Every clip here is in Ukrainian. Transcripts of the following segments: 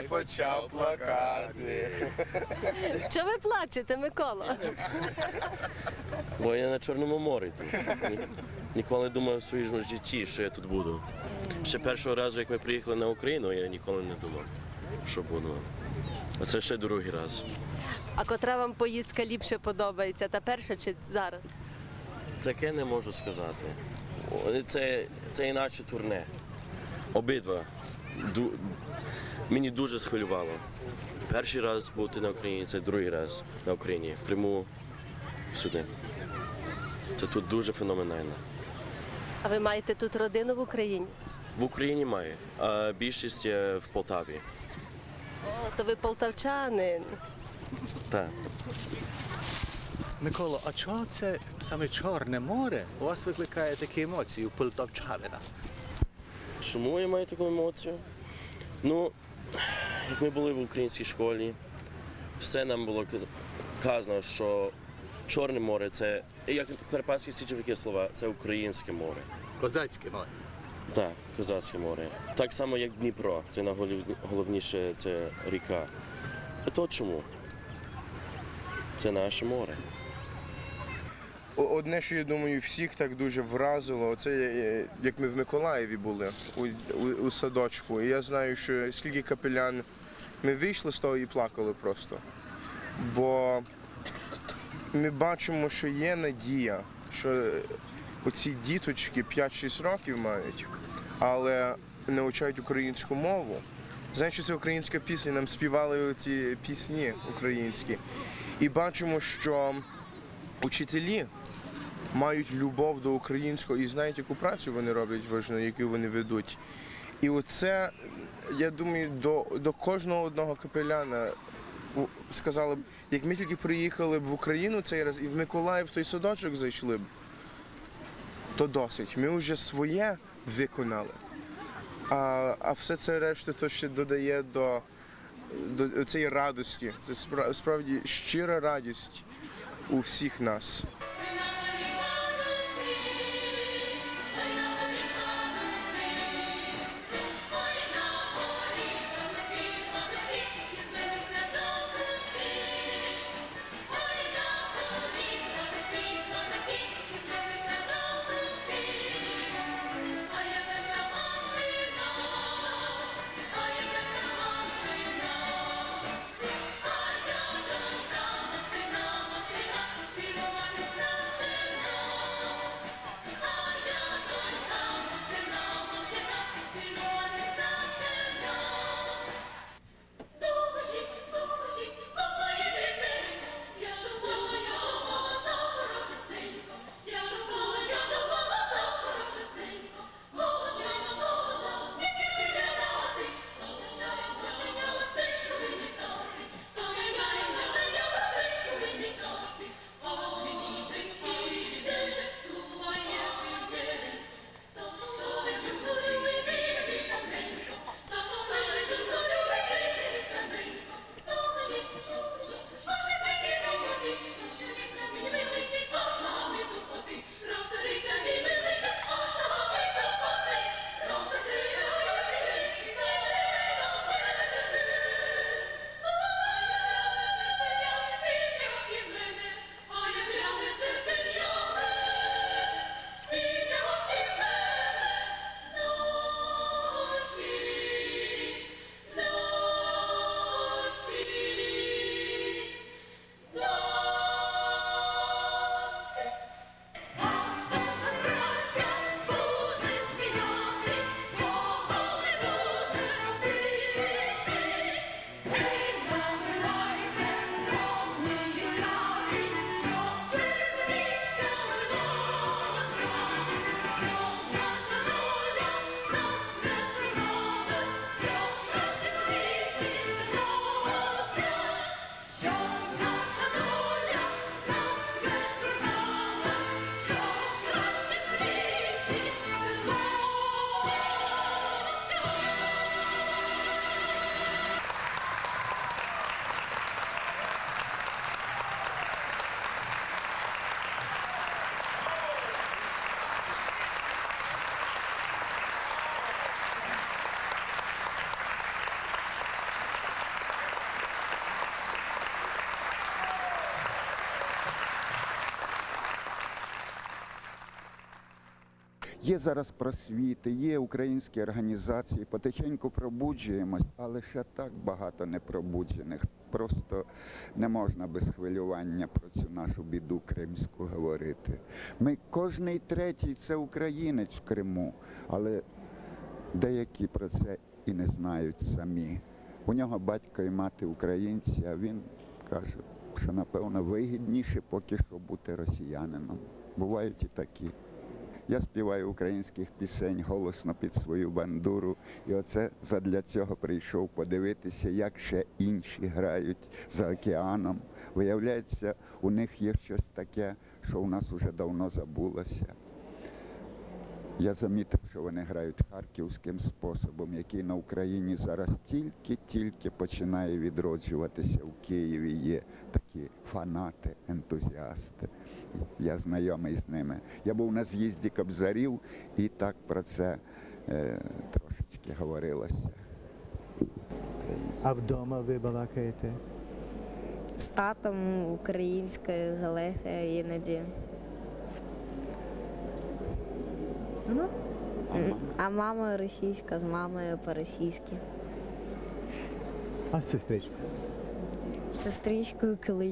й почав плакати. Чого ви плачете, Микола? Бо я на Чорному морі тут. Ні- Ніколи не думав у своєму житті, що я тут буду. Ще першого разу, як ми приїхали на Україну, я ніколи не думав, що буду. А це ще другий раз. А котра вам поїздка ліпше подобається? Та перша чи зараз? Таке не можу сказати. Це, це іначе турне. Обидва. Ду, мені дуже схвилювало. Перший раз бути на Україні, це другий раз на Україні, в Криму, сюди. Це тут дуже феноменально. А ви маєте тут родину в Україні? В Україні маю, а більшість є в Полтаві. О, то ви полтавчанин. Так. Микола, а чого це саме Чорне море у вас викликає такі емоції у полтавчанина? Чому я маю таку емоцію? Ну, ми були в українській школі, все нам було казано, що Чорне море це, як в Карпатській січовики слова, це українське море. Козацьке море. Так, козацьке море. Так само, як Дніпро, це найголовніше це ріка. А то чому? Це наше море. Одне, що я думаю, всіх так дуже вразило, це е, як ми в Миколаєві були у, у, у садочку. І я знаю, що скільки капелян ми вийшли з того і плакали просто. Бо ми бачимо, що є надія, що оці діточки 5-6 років мають, але не вивчають українську мову. Знаєш, що це українська пісня, нам співали ці пісні українські. І бачимо, що учителі мають любов до українського і знають, яку працю вони роблять важну, яку вони ведуть. І оце, я думаю, до, до кожного одного капеляна сказали б, як ми тільки приїхали б в Україну цей раз і в Миколаїв той садочок зайшли б, то досить. Ми вже своє виконали. А, а все це решта то ще додає до, до цієї радості. Це справді щира радість у всіх нас. Є зараз просвіти, є українські організації, потихеньку пробуджуємось, але ще так багато непробуджених. Просто не можна без хвилювання про цю нашу біду кримську говорити. Ми кожний третій це українець в Криму, але деякі про це і не знають самі. У нього батько і мати українці, а він каже, що напевно вигідніше поки що бути росіянином. Бувають і такі. Я співаю українських пісень голосно під свою бандуру, і оце задля цього прийшов подивитися, як ще інші грають за океаном. Виявляється, у них є щось таке, що у нас уже давно забулося. Я замітив, що вони грають харківським способом, який на Україні зараз тільки-тільки починає відроджуватися в Києві. Є такі фанати, ентузіасти. Я знайомий з ними. Я був на з'їзді Кобзарів і так про це е, трошечки говорилося. А вдома ви балакаєте? З татом українською з Олесею іноді. Ну, М, А мама російська, з мамою по-російськи. а з сестричкою? Сестричкою коли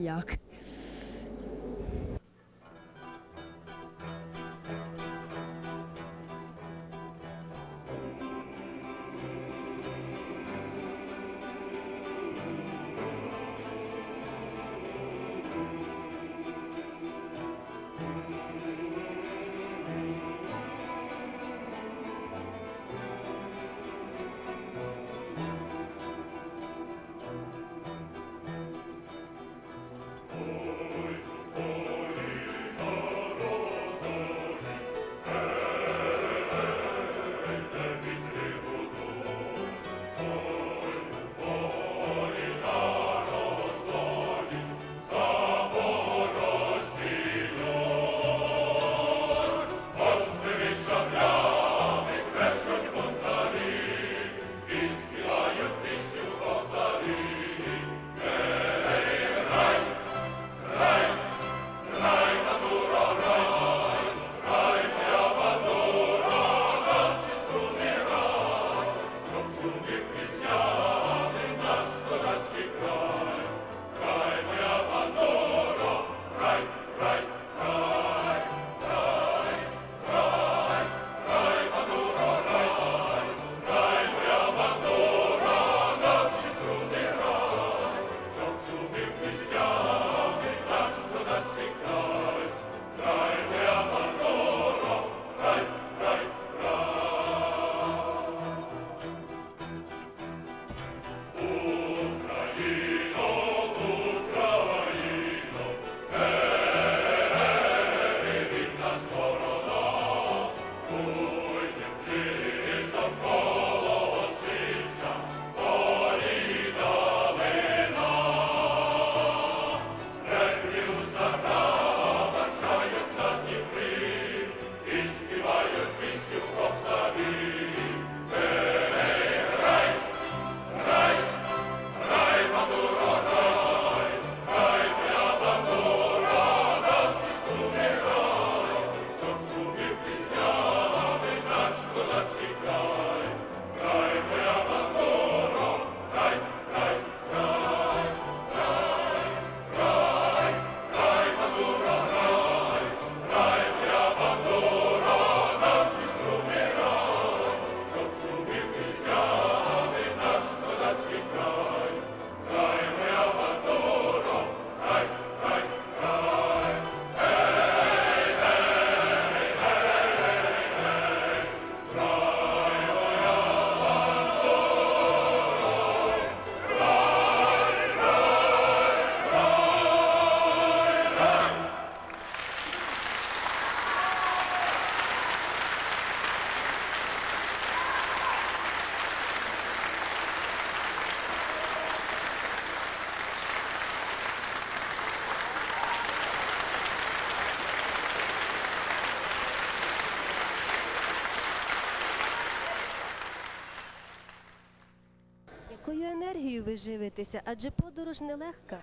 енергією ви? Адже подорож нелегка.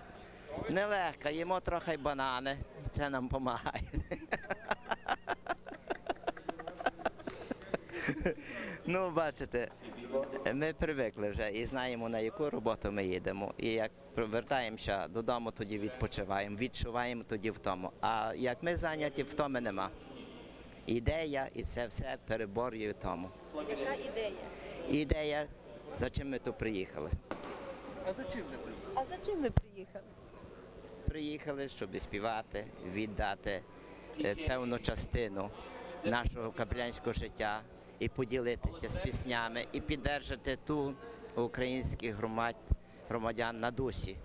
Нелегко, їмо трохи банани, це нам допомагає. Ну, бачите, ми привикли вже і знаємо, на яку роботу ми їдемо. І як повертаємося додому, тоді відпочиваємо, відчуваємо тоді в тому. А як ми зайняті, в тому нема. Ідея і це все переборює тому. Яка ідея? Ідея, за чим ми тут приїхали. А за чим ви приїхали? А за чим ми приїхали? Приїхали, щоб співати, віддати е, певну частину нашого капелянського життя і поділитися з піснями, і піддержати ту українських громад, громадян на душі.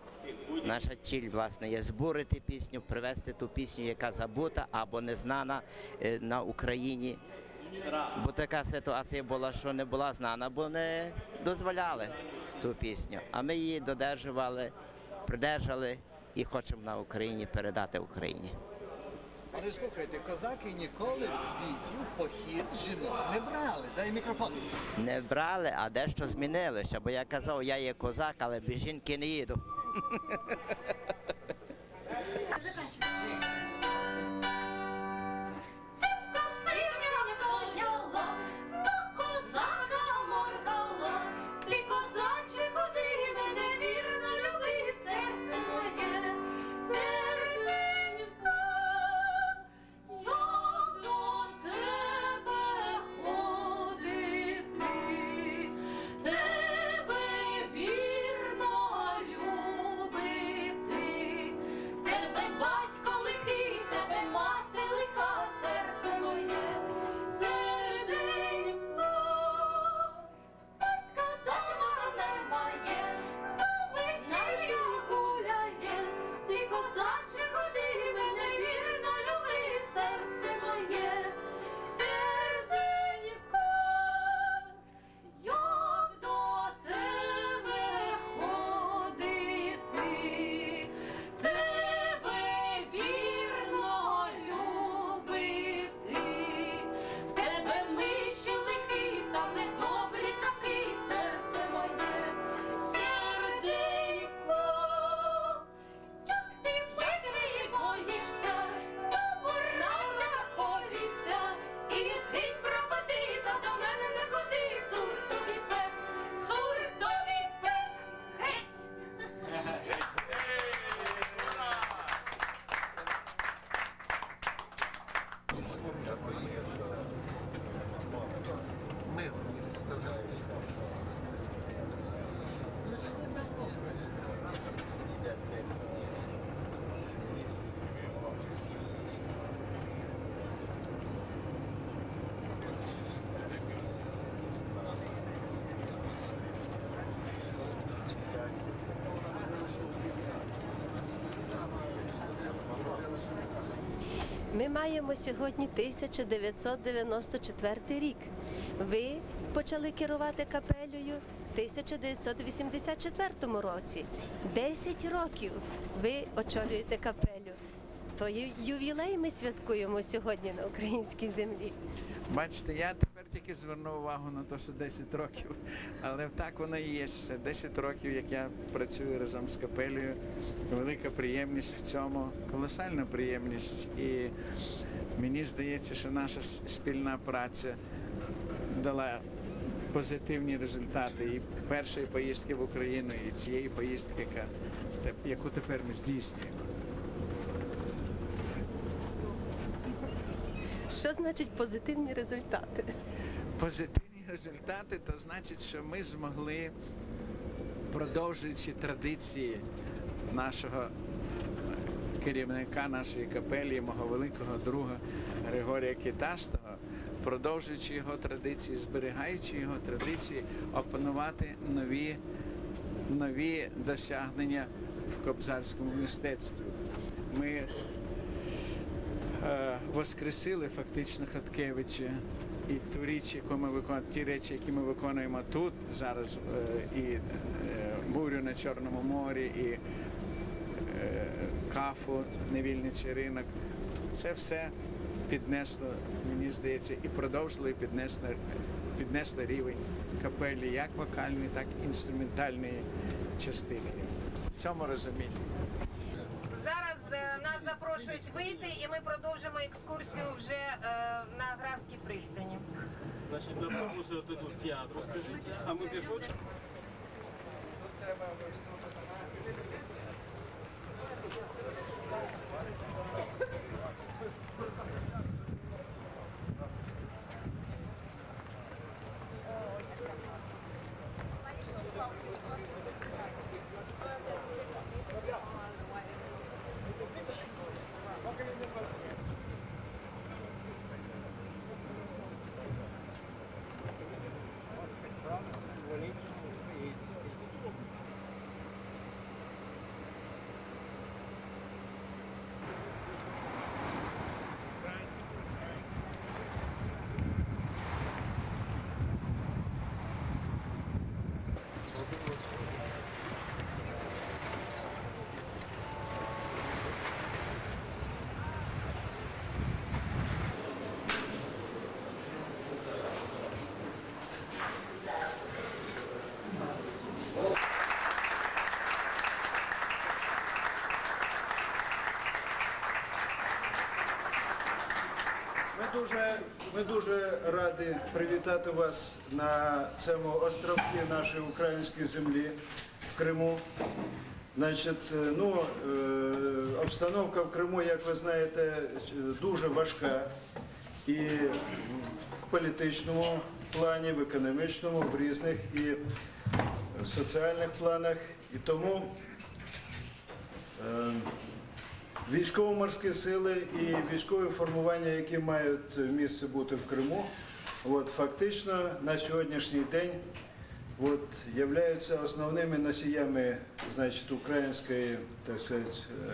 Наша ціль, власне, є збурити пісню, привести ту пісню, яка забута або не знана е, на Україні. Бо така ситуація була, що не була знана, бо не дозволяли ту пісню. А ми її додержували, придержали і хочемо на Україні передати Україні. Але слухайте, козаки ніколи в світі в похід жінок не брали. Дай мікрофон. Не брали, а дещо змінилися. бо я казав, я є козак, але без жінки не їду. маємо сьогодні 1994 рік. Ви почали керувати капелею в 1984 році. 10 років ви очолюєте капелю. То ювілей ми святкуємо сьогодні на українській землі. Бачите, я тільки звернув увагу на те, що 10 років, але так воно і є. Це 10 років, як я працюю разом з капелею. Велика приємність в цьому, колосальна приємність. І мені здається, що наша спільна праця дала позитивні результати і першої поїздки в Україну, і цієї поїздки, яку тепер ми здійснюємо. Що значить позитивні результати? Позитивні результати, то значить, що ми змогли, продовжуючи традиції нашого керівника нашої капелі, мого великого друга Григорія Китастого, продовжуючи його традиції, зберігаючи його традиції, опанувати нові, нові досягнення в кобзарському мистецтві. Ми е, воскресили фактично Хаткевича і ту річ, яку ми виконуємо, ті речі, які ми виконуємо тут зараз, е, і е, бурю на Чорному морі, і е, кафу, невільничий ринок. Це все піднесло, мені здається, і продовжило, і піднесло, піднесло рівень капелі, як вокальної, так і інструментальної частини. В цьому розумінні. Зараз е, нас запрошує запрошують вийти, і ми продовжимо екскурсію вже е, на Аграрській пристані. Значить, до автобусу тут театр, скажіть, а ми пішочок? Ми дуже, ми дуже раді привітати вас на цьому островці нашої української землі в Криму. Значить, е, ну, е, обстановка в Криму, як ви знаєте, дуже важка і в політичному плані, в економічному, в різних і в соціальних планах. І тому е, Військово-морські сили і військові формування, які мають місце бути в Криму, от, фактично на сьогоднішній день от, являються основними носіями значить, української, так сказати, е,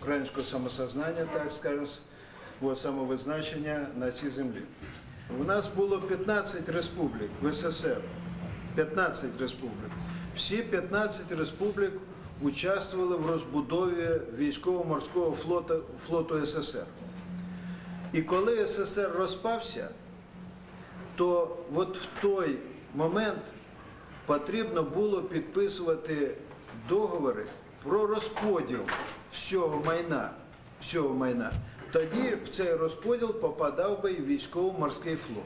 українського самосознання, так скажемо, от, самовизначення на цій землі. У нас було 15 республік в СССР. 15 республік. Всі 15 республік участвували в розбудові військово-морського флоту, флоту СССР. І коли СССР розпався, то от в той момент потрібно було підписувати договори про розподіл всього майна. Всього майна. Тоді в цей розподіл попадав би і військово-морський флот.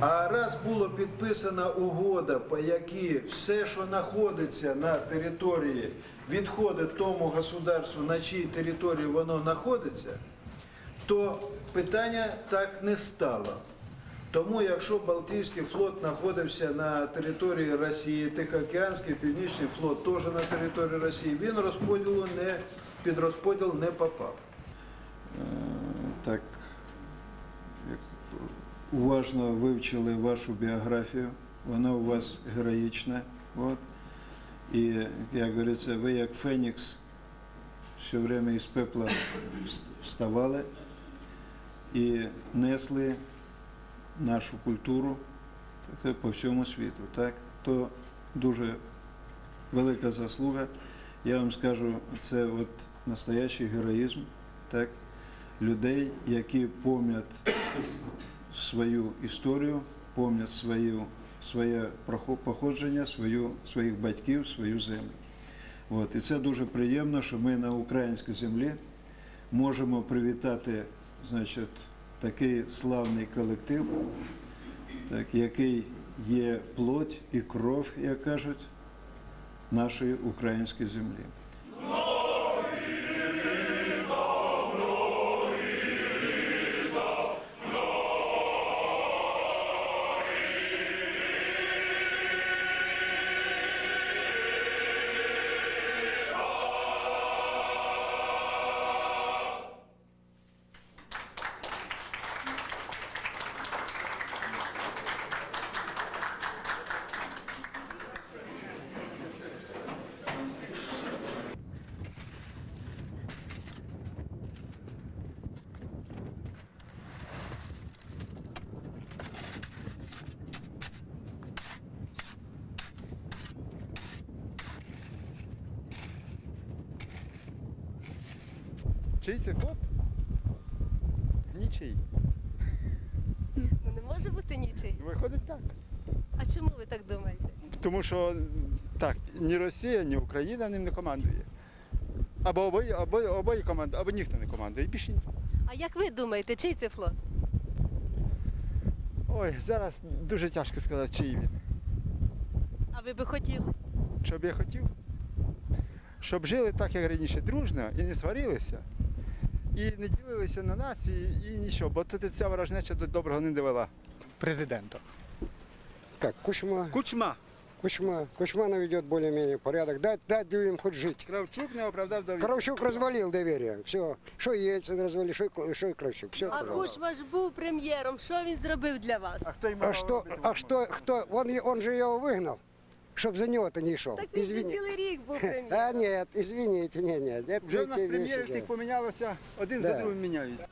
А раз було підписана угода, по якій все, що знаходиться на території, відходить тому государству, на чиїй території воно знаходиться, то питання так не стало. Тому, якщо Балтійський флот знаходився на території Росії, Тихоокеанський Північний флот теж на території Росії, він розподілу не під розподіл не попав. Так, як уважно вивчили вашу біографію, вона у вас героїчна. От. І, як говориться, ви як Фенікс все время із пепла вставали і несли нашу культуру так, по всьому світу. Так? То дуже велика заслуга. Я вам скажу, це от настоящий героїзм так? людей, які пам'ятають свою історію, пам'ятають свою, своє походження, свою, своїх батьків, свою землю. От. І це дуже приємно, що ми на українській землі можемо привітати значить, такий славний колектив, так, який є плоть і кров, як кажуть, нашої української землі. Чий це фот? Нічий. Ну не може бути нічий. Виходить так. А чому ви так думаєте? Тому що так, ні Росія, ні Україна ним не командує. Або обоє, або обоє команди, або ніхто не командує. Більше ні. А як ви думаєте, чий це флот? Ой, зараз дуже тяжко сказати, чий він. А ви би хотіли? Що б я хотів? Щоб жили так, як раніше, дружно і не сварилися. І не ділилися на нації, і нічого, бо тут ця ворожнеча до доброго не довела. Президента. Как, Кучма? Кучма. Кучма. Кучма наведет более-менее порядок. Дать, дать им хоть жить. Кравчук не оправдав довіру. Кравчук развалил доверие. Все. Что Ельцин развалил, что и, что и Кравчук. Все. А Кучма ж був прем'єром. Що він зробив для вас? А хто йому А что, а что, кто, он, он же его выгнал, чтобы за него-то не шел. Так він же цілий рік був А прем'єром. нет, извините, не, не. это Вже в нас эти вещи, прем'єрів да. тих помінялося, один Да. за другим міняються.